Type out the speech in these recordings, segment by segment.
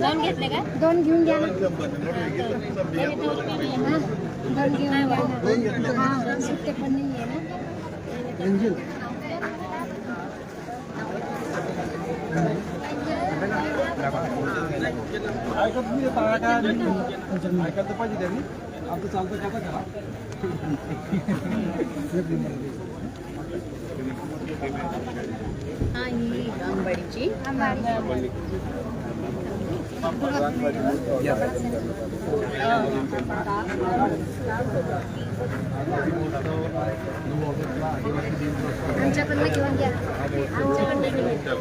दोन घेतले का दोन घेऊन घ्या ना. दोन घेऊन घ्या सुट्टे पण नाही आहे ना. ऐकायला पाहिजे त्यांनी आता चालतं कसं करा हा ही आंबाडीची आमच्याकडनं घेऊन घ्या आमच्याकडनं घेऊन घ्या.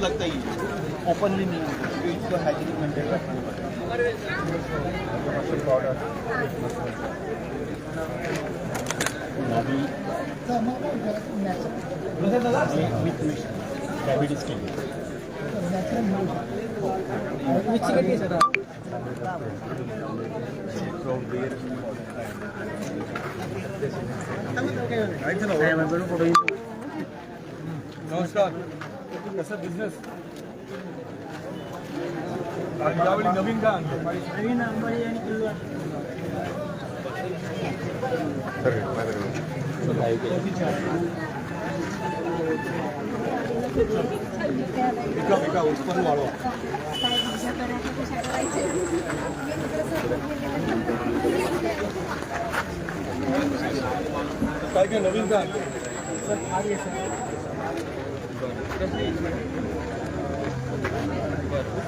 लगता येईल ओपनली नहीं तो इसको मेंटेन डायबिटीज केली नमस्कार. कसं business यावेळी नवीन काय आणतो नवीन आंबाडी आणि एका एका उत्पन्न वाढवा काय भाज्या करायच्या कशा करायच्या काय काय नवीन काय आणतो खूप छान विक्री होतं ना नवीन काय आणलं? लागेल मला वाटतं हो या ना कशात टाकू हे डाळ किती हो? किती डाळ का?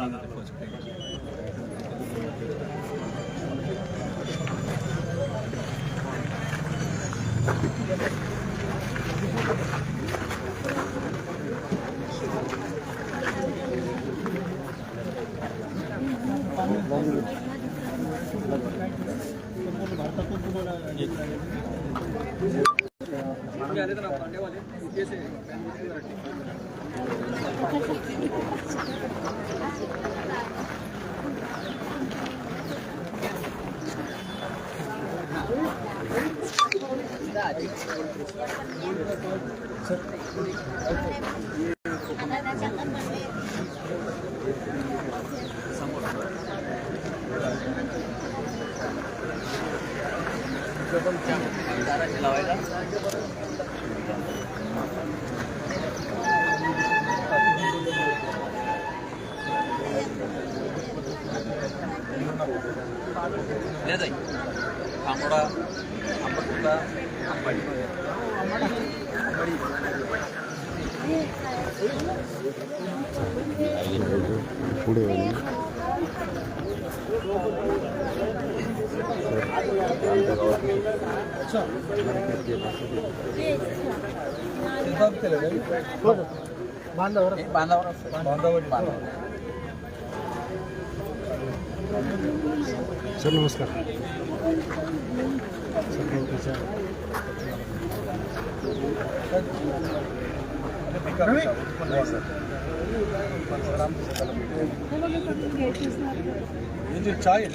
आंबाडीची भाजी आंबोडा आंबटुका आंबाडी अच्छा शेतात केलं बांधावर बांधावर बांधावर सर नमस्कार हे जे चाय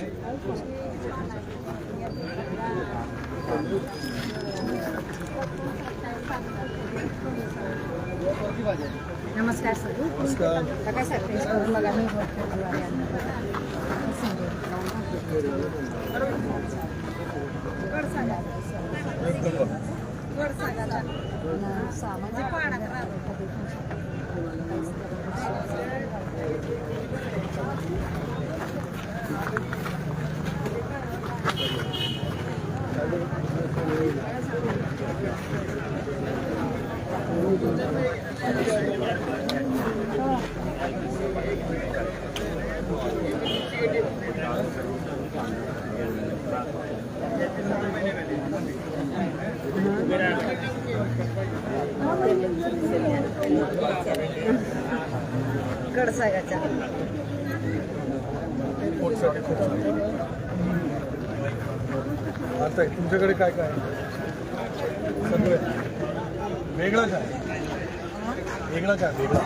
नमस्कार सर. नमस्कार. काय सर मग आम्ही एक नंबर कडसागाच्या कडसा आहे आता तुमच्याकडे काय काय? सगळे. वेगळं काय वेगळं काय वेगळं.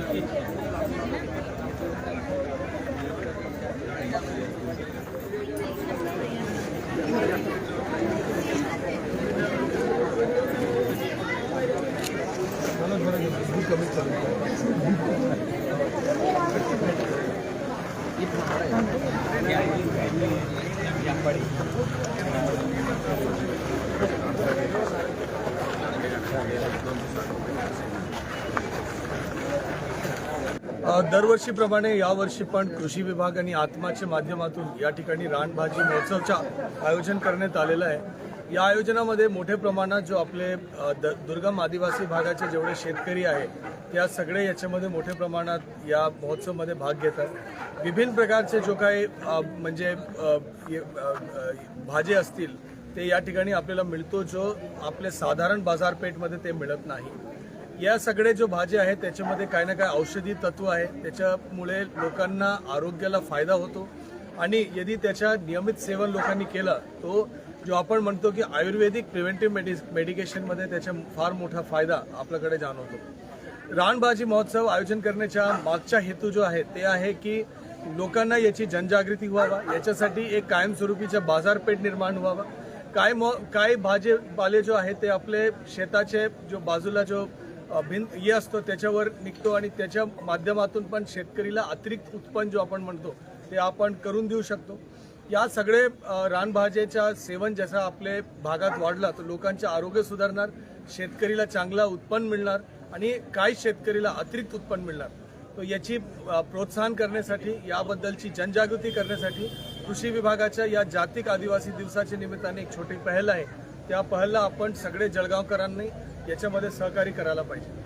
Gracias. दरवर्षीप्रमाणे यावर्षी पण कृषी विभाग आणि आत्माच्या माध्यमातून या ठिकाणी रानभाजी महोत्सवचं आयोजन करण्यात आलेलं आहे. या आयोजनामध्ये मोठ्या प्रमाणात जो आपले द- दुर्गम आदिवासी भागाचे जेवढे शेतकरी आहेत त्या सगळे याच्यामध्ये मोठ्या प्रमाणात या महोत्सवमध्ये भाग घेतात. विभिन्न प्रकारचे जो काही म्हणजे भाजी भाजे असतील ते या ठिकाणी आपल्याला मिळतो जो आपल्या साधारण बाजारपेठमध्ये ते मिळत नाही. या सगळे जो भाज्या आहेत त्याच्यामध्ये काही ना काही औषधी तत्व आहे. त्याच्यामुळे लोकांना आरोग्याला फायदा होतो. आणि यदि त्याच्या नियमित सेवन लोकांनी केलं तो जो आपण म्हणतो की आयुर्वेदिक प्रिव्हेंटिव्ह मेडि मेडिकेशनमध्ये त्याचा फार मोठा फायदा आपल्याकडे जाणवतो. रानभाजी महोत्सव आयोजन करण्याच्या मागचा हेतू जो आहे ते आहे की लोकांना याची जनजागृती व्हावा. याच्यासाठी एक कायमस्वरूपीचा बाजारपेठ निर्माण व्हावा. काय मो काय भाजीपाले जो आहे ते आपले शेताचे जो बाजूला जो भिंत हे असतो त्याच्यावर निघतो आणि त्याच्या माध्यमातून पण शेतकरीला अतिरिक्त उत्पन्न जो आपण म्हणतो ते आपण करून देऊ शकतो. या सगळे रानभाजेच्या रानभाज्याच्या सेवन जसं आपले भागात वाढला तर लोकांचे आरोग्य सुधारणार शेतकरीला चांगला उत्पन्न मिळणार आणि काही शेतकरीला अतिरिक्त उत्पन्न मिळणार. तो याची प्रोत्साहन करण्यासाठी याबद्दलची जनजागृती करण्यासाठी कृषी विभागाच्या या जागतिक आदिवासी दिवसाच्या निमित्ताने एक छोटी पहल आहे. त्या पहलला आपण सगळे जळगावकरांनी याच्यामध्ये सहकार्य करायला पाहिजे.